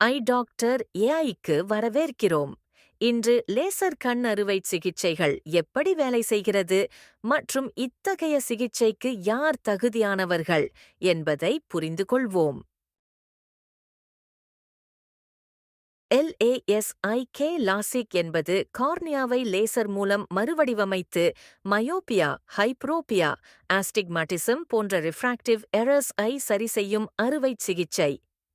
ஐ doctor ஏஐக்கு வரவேற்கிறோம். இன்று laser கண் அறுவை சிகிச்சைகள் எப்படி வேலை செய்கிறது? மற்றும் இத்தகைய சிகிச்சைக்கு யார் தகுதியானவர்கள்? என்பதை புரிந்து கொள்வோம். எல்ஏஎஸ்ஐகே லாசிக் என்பது கார்னியாவை லேசர் மூலம் மறுவடிவமைத்து மயோபியா ஹைப்ரோபியா ஆஸ்டிக்மாட்டிசம் போன்ற ரிஃப்ராக்டிவ் எரர்ஸ் ஐ சரிசெய்யும் அறுவை சிகிச்சை.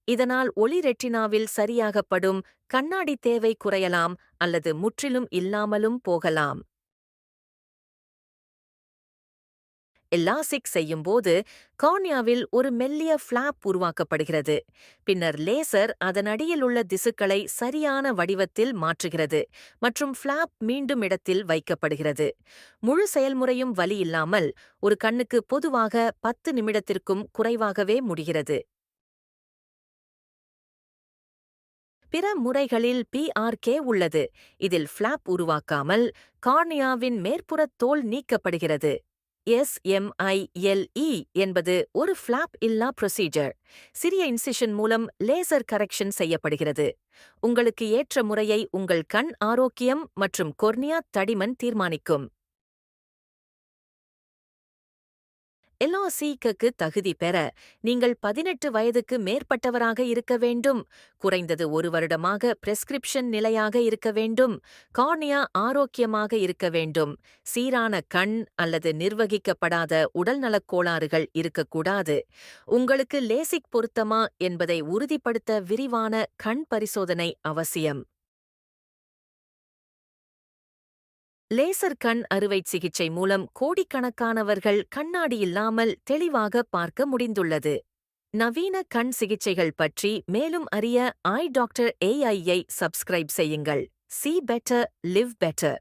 இதனால் ஒளி ரெட்டினாவில் சரியாகப்படும் கண்ணாடி தேவை குறையலாம் அல்லது முற்றிலும் இல்லாமலும் போகலாம். லாசிக் செய்யும்போது கார்னியாவில் ஒரு மெல்லிய ஃப்ளாப் உருவாக்கப்படுகிறது. பின்னர் லேசர் அதன் அடியில் உள்ள திசுக்களை சரியான வடிவத்தில் மாற்றுகிறது மற்றும் ஃப்ளாப் மீண்டும் இடத்தில் வைக்கப்படுகிறது. முழு செயல்முறையும் வலி இல்லாமல் ஒரு கண்ணுக்கு பொதுவாக பத்து நிமிடத்திற்கும் குறைவாகவே முடிகிறது. பிற முறைகளில் பிஆர்கே உள்ளது. இதில் ஃபிளாப் உருவாக்காமல் கார்னியாவின் மேற்புறத் தோல் நீக்கப்படுகிறது. எஸ்எம்ஐஎல்இ என்பது ஒரு ஃபிளாப் இல்லா ப்ரொசீஜர் சிறிய இன்சிஷன் மூலம் லேசர் கரெக்ஷன் செய்யப்படுகிறது. உங்களுக்கு ஏற்ற முறையை உங்கள் கண் ஆரோக்கியம் மற்றும் கொர்னியா தடிமன் தீர்மானிக்கும். எல்ஓசிக்கு தகுதி பெற நீங்கள் பதினெட்டு வயதுக்கு மேற்பட்டவராக இருக்க வேண்டும். குறைந்தது ஒரு வருடமாக பிரெஸ்கிரிப்ஷன் நிலையாக இருக்க வேண்டும். கார்னியா ஆரோக்கியமாக இருக்க வேண்டும். சீரான கண் அல்லது நிர்வகிக்கப்படாத உடல்நலக் கோளாறுகள் இருக்கக்கூடாது. உங்களுக்கு லேசிக் பொருத்தமா என்பதை உறுதிப்படுத்த விரிவான கண் பரிசோதனை அவசியம். லேசர் கண் அறுவை சிகிச்சை மூலம் கோடிக்கணக்கானவர்கள் கண்ணாடி இல்லாமல் தெளிவாக பார்க்க முடிந்துள்ளது. நவீன கண் சிகிச்சைகள் பற்றி மேலும் அறிய ஐ டாக்டர் ஏஐயை சப்ஸ்கிரைப் செய்யுங்கள். See better live better